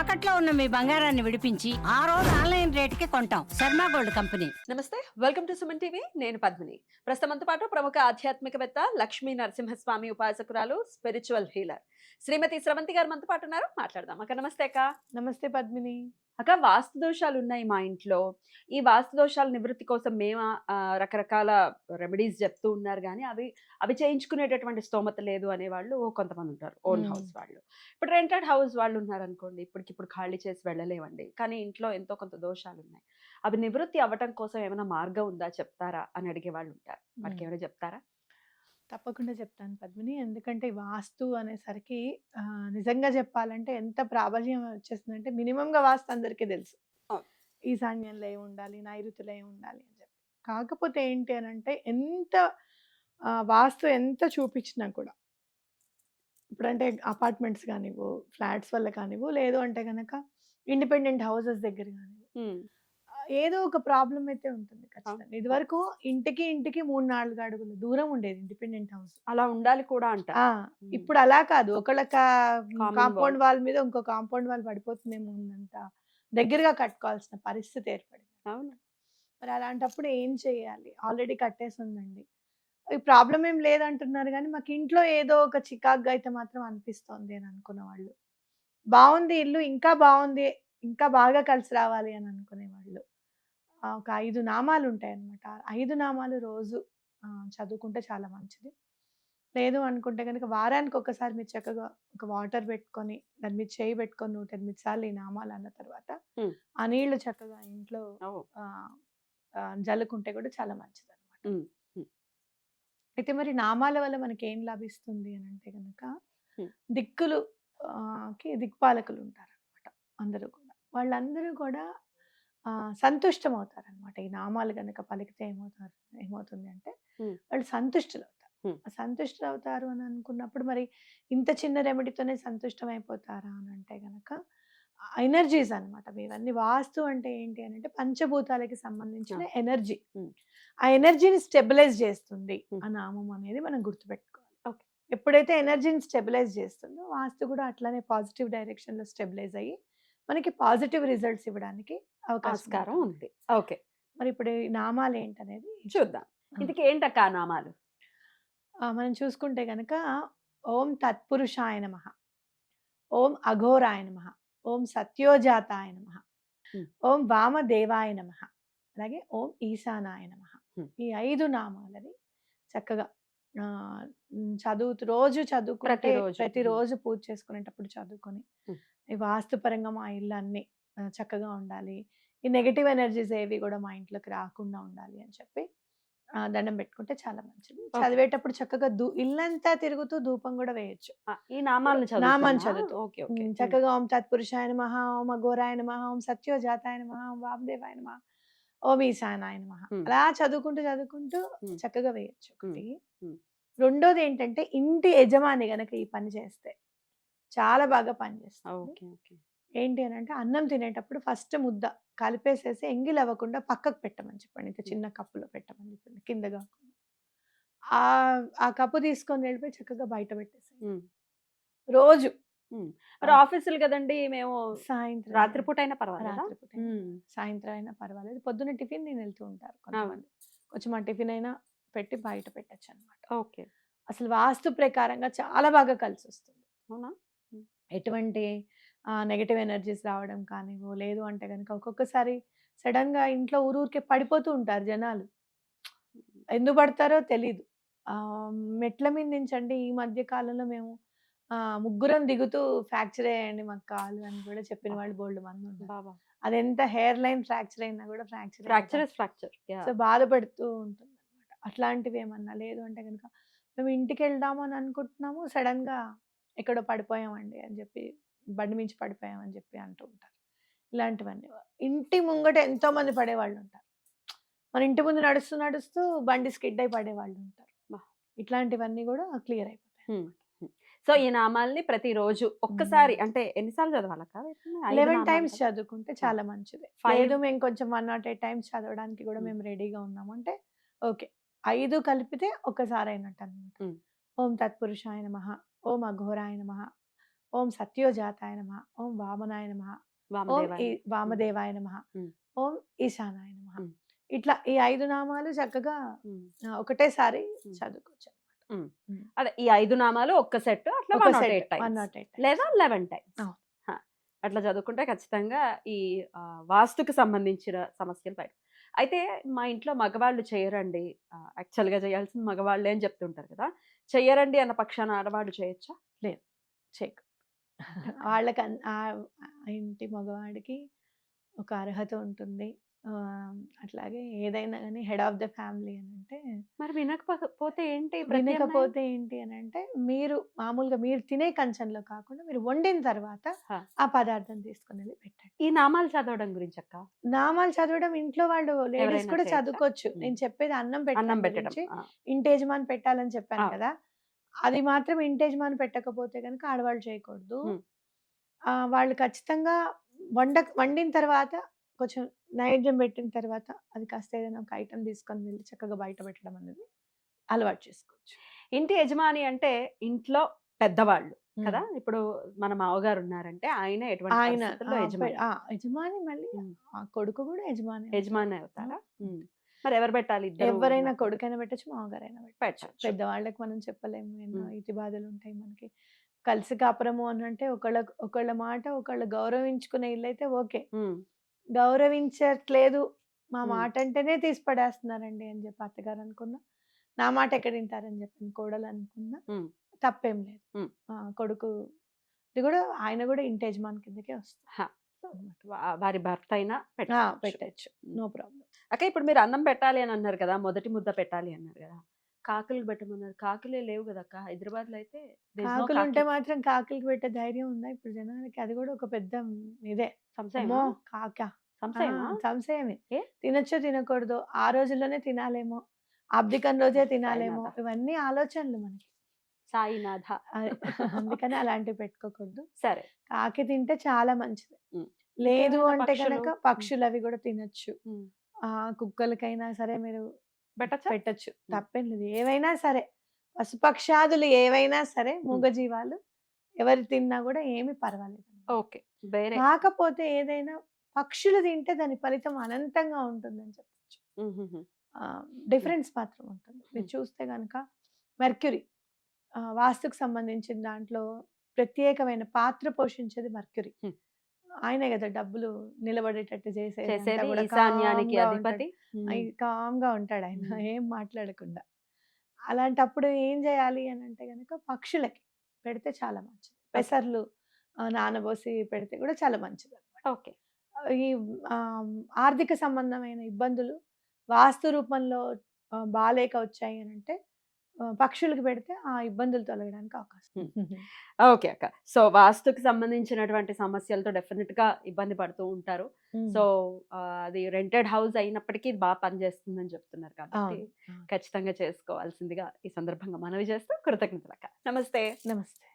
తాకట్లో ఉన్న మీ బంగారాన్ని విడిపించి ఆ రోజు ఆన్లైన్ రేటుకి కొంటాం. Sharma gold company. నమస్తే వెల్కమ్ టు సుమన్ టీవీ. నేను పద్మిని. ప్రస్తుతంతో పాటు ప్రముఖ ఆధ్యాత్మికవేత్త లక్ష్మీ నరసింహస్వామి ఉపాసకురాలు స్పిరిచువల్ హీలర్ శ్రీమతి స్రవంతి గారు మనతో పాటు ఉన్నారు. మాట్లాడదాం. అక్క నమస్తే అక్క. నమస్తే పద్మిని. అక్క వాస్తు దోషాలు ఉన్నాయి మా ఇంట్లో. ఈ వాస్తు దోషాల నివృత్తి కోసం మేము రకరకాల రెమెడీస్ చెప్తూ ఉన్నారు కానీ అవి అవి చేయించుకునేటటువంటి స్తోమత లేదు అనే వాళ్ళు కొంతమంది ఉంటారు ఓన్. హౌస్ వాళ్ళు. ఇప్పుడు రెంటెడ్ హౌస్ వాళ్ళు ఉన్నారు అనుకోండి ఇప్పటికిప్పుడు ఖాళీ చేసి వెళ్ళలేవండి. కానీ ఇంట్లో ఎంతో కొంత దోషాలు ఉన్నాయి అవి నివృత్తి అవ్వటం కోసం ఏమైనా మార్గం ఉందా చెప్తారా అని అడిగే వాళ్ళు ఉంటారు. వాటికి మ్మ్. ఏమైనా చెప్తారా? తప్పకుండా చెప్తాను పద్మిని. ఎందుకంటే వాస్తు అనేసరికి ఆ, నిజంగా చెప్పాలంటే ఎంత ప్రాబల్యం వచ్చేస్తుందంటే మినిమంగా వాస్తు అందరికీ తెలుసు. అవును. ఈశాన్యంలో ఏమి ఉండాలి నైరుతిలో ఏమి ఉండాలి అని చెప్పి. కాకపోతే ఏంటి అని అంటే ఎంత ఆ, వాస్తు ఎంత చూపించినా కూడా. ఇప్పుడంటే అపార్ట్మెంట్స్ కానివ్వు ఫ్లాట్స్ వల్ల కానివ్వు లేదు అంటే కనుక ఇండిపెండెంట్ హౌసెస్ దగ్గర కానివ్వు. ఏదో ఒక ప్రాబ్లం అయితే ఉంటుంది ఖచ్చితంగా. ఇదివరకు ఇంటికి ఇంటికి మూడు నాలుగు అడుగులు దూరం ఉండేది ఇండిపెండెంట్ హౌస్. అలా ఉండాలి కూడా అంట. ఇప్పుడు అలా కాదు. ఒకళ్ళ కాంపౌండ్. వాల్ మీద ఇంకో కాంపౌండ్ వాల్ పడిపోతుందేమో ఉందంట దగ్గరగా కట్టుకోవాల్సిన పరిస్థితి ఏర్పడింది. అవును. మరి అలాంటప్పుడు ఏం చేయాలి? ఆల్రెడీ కట్టేసి ఉందండి ఈ ప్రాబ్లం ఏం లేదంటున్నారు కానీ మాకు ఇంట్లో ఏదో ఒక చికాగ్గా అయితే మాత్రం అనిపిస్తోంది అని అనుకున్న వాళ్ళు. బాగుంది ఇల్లు ఇంకా బాగుంది ఇంకా బాగా కలిసి రావాలి అని అనుకునే వాళ్ళు. ఆ, ఒక ఐదు నామాలు ఉంటాయి అన్నమాట ఆ ఐదు నామాలు రోజు చదువుకుంటే చాలా మంచిది లేదు అనుకుంటే కనుక వారానికి ఒకసారి మీరు చక్కగా ఒక వాటర్ పెట్టుకొని దాని మీద చేయి పెట్టుకొని నూట ఎనిమిది సార్లు ఈ నామాలు అన్న తర్వాత. ఆ నీళ్ళు చక్కగా ఇంట్లో జల్లుకుంటే కూడా చాలా మంచిది అనమాట. అయితే మరి నామాల వల్ల మనకి ఏం లభిస్తుంది అని అంటే కనుక. దిక్కులు కి దిక్పాలకులు ఉంటారు అనమాట అందరూ కూడా వాళ్ళందరూ కూడా సంతుష్టం అవుతారు అనమాట ఈ నామాలు కనుక పలికితే ఏమవుతారు ఏమవుతుంది అంటే. వాళ్ళు సంతుష్టులు అవుతారు. ఆ సంతుష్టులు అవుతారు అని అనుకున్నప్పుడు మరి ఇంత చిన్న రెమెడీతోనే సంతుష్టం అయిపోతారా అని అంటే గనక ఎనర్జీస్ అన్నమాట ఇవన్నీ వాస్తు అంటే ఏంటి అని అంటే పంచభూతాలకి సంబంధించిన. ఎనర్జీ. ఆ ఎనర్జీని స్టెబిలైజ్ చేస్తుంది. ఆ నామం అనేది మనం గుర్తుపెట్టుకోవాలి. ఎప్పుడైతే ఎనర్జీని స్టెబిలైజ్ చేస్తుందో వాస్తు కూడా అట్లానే పాజిటివ్ డైరెక్షన్లో స్టెబిలైజ్ అయ్యి మనకి పాజిటివ్ రిజల్ట్స్ ఇవ్వడానికి అవకాశం. ఉంది ఓకే మరి ఇప్పుడు ఈ నామాలు ఏంటనేది చూద్దాం. ఇంతకీ ఏంటక్క ఆ నామాలు ఆ, మనం చూసుకుంటే గనక ఓం తత్పురుషాయ నమ ఓం అఘోరాయ నమ ఓం సత్యోజాతాయ నమ Hmm. ఓం వామదేవాయ నమ అలాగే ఓం ఈశానాయ నమ Hmm. ఈ ఐదు నామాలని చక్కగా ఆ, ఉమ్, చదువుతూ రోజు చదువుకుంటే ప్రతిరోజు. ప్రతిరోజు పూజ చేసుకునేటప్పుడు చదువుకొని Hmm. ఈ వాస్తుపరంగా మా ఇల్లు అన్ని చక్కగా ఉండాలి ఈ నెగటివ్ ఎనర్జీస్ ఏవి కూడా మా ఇంట్లోకి రాకుండా ఉండాలి అని చెప్పి దండం పెట్టుకుంటే చాలా మంచిది. చదివేటప్పుడు చక్కగా దూ ఇల్లంతా తిరుగుతూ ధూపం కూడా వేయొచ్చు ఈ నామాలను నామాన్ని? చదువుతూ. ఓకే ఓకే ఉమ్, చక్కగా ఓం తత్పురుషాయ నమ ఓం అఘోరాయ నమ ఓం సత్యోజాతాయ నమ ఓం వామదేవాయ నమ ఓం ఈశానాయ నమ Hmm. అలా చదువుకుంటూ చదువుకుంటూ. చక్కగా వేయొచ్చు ఒకటి. రెండోది ఏంటంటే ఇంటి యజమాని గనక ఈ పని చేస్తే చాలా బాగా పనిచేస్తుంది ఓకే ఓకే ఏంటి అని అంటే అన్నం తినేటప్పుడు ఫస్ట్ ముద్ద కలిపేసేసి ఎంగిల్ అవ్వకుండా పక్కకు పెట్టమని చెప్పండి. ఇంత చిన్న కప్పులో పెట్టమని చెప్పండి కింద కాకుండా. ఆ ఆ కప్పు తీసుకొని వెళ్ళిపోయి చక్కగా బయట పెట్టేసి. రోజు. మరి ఆఫీసులు కదండి మేము సాయంత్రం రాత్రిపూట అయినా. పర్వాలేదా. సాయంత్రం అయినా పర్వాలేదు. పొద్దున్న టిఫిన్ నేను వెళ్తూ ఉంటారు కొంతమంది. కొంచెం ఆ టిఫిన్ అయినా పెట్టి బయట పెట్టచ్చు అనమాట ఓకే. అసలు వాస్తు ప్రకారంగా చాలా బాగా కలిసి వస్తుంది అవునా ఎటువంటి నెగటివ్ ఎనర్జీస్ రావడం కానివ్వు లేదు అంటే కనుక ఒక్కొక్కసారి సడన్గా ఇంట్లో ఊరూరికే పడిపోతూ ఉంటారు జనాలు. ఎందుకు పడతారో తెలీదు. ఆ, మెట్ల మీద నుంచి అండి ఈ మధ్య కాలంలో మేము ముగ్గురం దిగుతూ ఫ్రాక్చర్ అయ్యండి మాకు కాలు అని కూడా చెప్పిన వాళ్ళు బోల్డ్ మంది ఉన్నారు. బాబా! అదెంత హెయిర్ లైన్ ఫ్రాక్చర్ అయినా కూడా ఫ్రాక్చర్ ఫ్రాక్చర్ ఫ్రాక్చర్. సో బాధపడుతూ ఉంటుంది అనమాట అట్లాంటివి ఏమన్నా లేదు అంటే కనుక మేము ఇంటికి వెళ్దాము అని అనుకుంటున్నాము సడన్గా ఎక్కడో పడిపోయామండి అని చెప్పి బండి మించి పడిపోయామని చెప్పి అంటూ ఉంటారు. ఇలాంటివన్నీ. ఇంటి ముంగట ఎంతో మంది పడేవాళ్ళు ఉంటారు మన ఇంటి ముందు నడుస్తూ నడుస్తూ బండి స్కిడ్ అయి పడేవాళ్ళు ఉంటారు. ఇట్లాంటివన్నీ కూడా క్లియర్ అయిపోతాయి సో ఈ నామాల్ని ప్రతిరోజు ఒక్కసారి అంటే ఎన్నిసార్లు చదవాలక్క లెవెన్ టైమ్స్? చదువుకుంటే చాలా మంచిది. లేదు మేము కొంచెం వన్ నాట్ ఎయిట్ టైమ్స్ చదవడానికి కూడా. మేము రెడీగా ఉన్నాము అంటే ఓకే. ఐదు కలిపితే ఒక్కసారి అయినట్టు అనమాట. ఓం తత్పురుషాయ నమ. ఓం అఘోరాయ నమ. ఓం సత్యోజాతాయ నమ ఓం వామనాయ నమ ఓం వామదేవాయ. నమ. ఓం ఈశానాయ నమ. ఇట్లా ఈ ఐదు నామాలు చక్కగా ఒకటేసారి. చదువుకోవచ్చు అదే ఈ ఐదు నామాలు ఒక్క సెట్ అట్లా వన్ నాట్ ఎయిట్ టైమ్స్. లేదా లెవెన్ టైమ్స్. అట్లా చదువుకుంటే ఖచ్చితంగా ఈ వాస్తుకి సంబంధించిన సమస్యలు బయట. అయితే మా ఇంట్లో మగవాళ్ళు చేయరండి. యాక్చువల్గా చేయాల్సిన మగవాళ్ళే అని చెప్తుంటారు కదా. చెయ్యరండి అన్న పక్షాన ఆడవాళ్ళు చేయొచ్చా? చెక్ వాళ్ళకి ఆ ఇంటి మగవాడికి ఒక అర్హత ఉంటుంది అట్లాగే ఏదైనా కానీ హెడ్ ఆఫ్ ద ఫ్యామిలీ అని అంటే మరి వినకపోతే ఏంటి? వినకపోతే ఏంటి అని అంటే మీరు మామూలుగా మీరు తినే కంచంలో కాకుండా మీరు వండిన తర్వాత. ఆ పదార్థం తీసుకుని వెళ్ళి పెట్టండి ఈ నామాలు చదవడం గురించి అక్క నామాలు చదవడం ఇంట్లో వాళ్ళు లేడీస్ కూడా? చదువుకోవచ్చు. నేను చెప్పేది అన్నం అన్నం పెట్టడం ఇంటి యజమాని పెట్టాలని చెప్పాను. కదా అది మాత్రం ఇంటి యజమాని పెట్టకపోతే కనుక ఆడవాళ్ళు చేయకూడదు. వాళ్ళు ఖచ్చితంగా వండ వండిన తర్వాత కొంచెం నైవేద్యం పెట్టిన తర్వాత అది కాస్త ఏదైనా ఒక ఐటమ్ తీసుకొని వెళ్ళి చక్కగా బయట పెట్టడం అనేది అలవాటు చేసుకోవచ్చు. ఇంటి యజమాని అంటే ఇంట్లో పెద్దవాళ్ళు. కదా! ఇప్పుడు మన మావగారు ఉన్నారంటే ఆయన ఎటువంటి ఆయన యజమాని? మళ్ళీ కొడుకు కూడా యజమాని యజమాని అవుతారా. మరి ఎవరు పెట్టాలి ఎవరైనా? కొడుకైనా పెట్టచ్చు మామగారైనా పెట్టచ్చు. పెద్దవాళ్ళకి మనం చెప్పలేము. ఇతి బాధలు ఉంటాయి మనకి. కలిసి కాపురము అని అంటే ఒకళ్ళ ఒకళ్ళ మాట ఒకళ్ళు గౌరవించుకునే ఇల్లు అయితే ఓకే. గౌరవించట్లేదు. మా. మాట అంటేనే తీసి పడేస్తున్నారండి అని చెప్పి అత్తగారు అనుకున్నా. నా మాట ఎక్కడ వింటారని చెప్పి కోడలు అనుకున్నా. తప్పేం లేదు. కొడుకు ఇది కూడా ఆయన కూడా ఇంటి యజమాని కిందకే వస్తుంది వారి భర్త అయినా పెట్టచ్చు. No problem. అక్క ఇప్పుడు మీరు అన్నం పెట్టాలి అని అన్నారు కదా మొదటి ముద్ద పెట్టాలి అన్నారు కదా. కాకులు పెట్టమన్నారు. కాకులే లేవు కదా అక్క. హైదరాబాద్లో అయితే కాకులు. ఉంటే. మాత్రం కాకులకి పెట్టే ధైర్యం ఉందా ఇప్పుడు జనానికి అది కూడా ఒక పెద్ద ఇదే. సంశయమా? కాక. సంశయమా? తినొచ్చో తినకూడదు ఆ రోజుల్లోనే తినాలేమో అబ్దికం రోజే తినాలేమో. ఇవన్నీ ఆలోచనలు మనకి. సాయినాథ. అది- అందుకని అలాంటివి పెట్టుకోకూడదు. సరే. కాకి తింటే చాలా మంచిది. లేదు అంటే? కనుక పక్షులు అవి కూడా తినొచ్చు. కుక్కలకైనా సరే మీరు పెట్టచ్చా? పెట్టచ్చు. తప్పేం లేదు. ఏవైనా సరే పశుపక్షాదులు ఏవైనా సరే మూగజీవాలు ఎవరు తిన్నా కూడా ఏమి పర్వాలేదు ఓకే. వేరే. కాకపోతే ఏదైనా పక్షులు తింటే దాని ఫలితం అనంతంగా ఉంటుందని చెప్పచ్చు. డిఫరెన్స్ మాత్రం ఉంటుంది. మీరు. చూస్తే కనుక మెర్క్యూరీ వాస్తుకు సంబంధించిన దాంట్లో ప్రత్యేకమైన పాత్ర పోషించేది మర్క్యూరీ. ఆయనే కదా డబ్బులు నిలబడేటట్టు కూడా ఈశాన్యానికి అధిపతి. కామ్గా ఉంటాడు ఆయన. ఏం మాట్లాడకుండా. అలాంటప్పుడు ఏం చేయాలి అని అంటే కనుక పక్షులకి పెడితే చాలా మంచిది. పెసర్లు నానబోసి పెడితే కూడా చాలా మంచిది ఓకే. ఈ ఆర్థిక సంబంధమైన ఇబ్బందులు వాస్తు రూపంలో ఆ, బాలేక వచ్చాయి అని అంటే పక్షులకు పెడితే ఆ ఇబ్బందులు తొలగడానికి అవకాశం. ఓకే అక్క. సో వాస్తుకి సంబంధించినటువంటి సమస్యలతో డెఫినెట్గా ఇబ్బంది పడుతూ ఉంటారు. సో అది రెంటెడ్ హౌస్ అయినప్పటికీ బాగా పనిచేస్తుందని చెప్తున్నారు కాబట్టి. ఖచ్చితంగా చేసుకోవాల్సిందిగా ఈ సందర్భంగా మనవి చేస్తూ కృతజ్ఞతలు అక్క. నమస్తే. నమస్తే.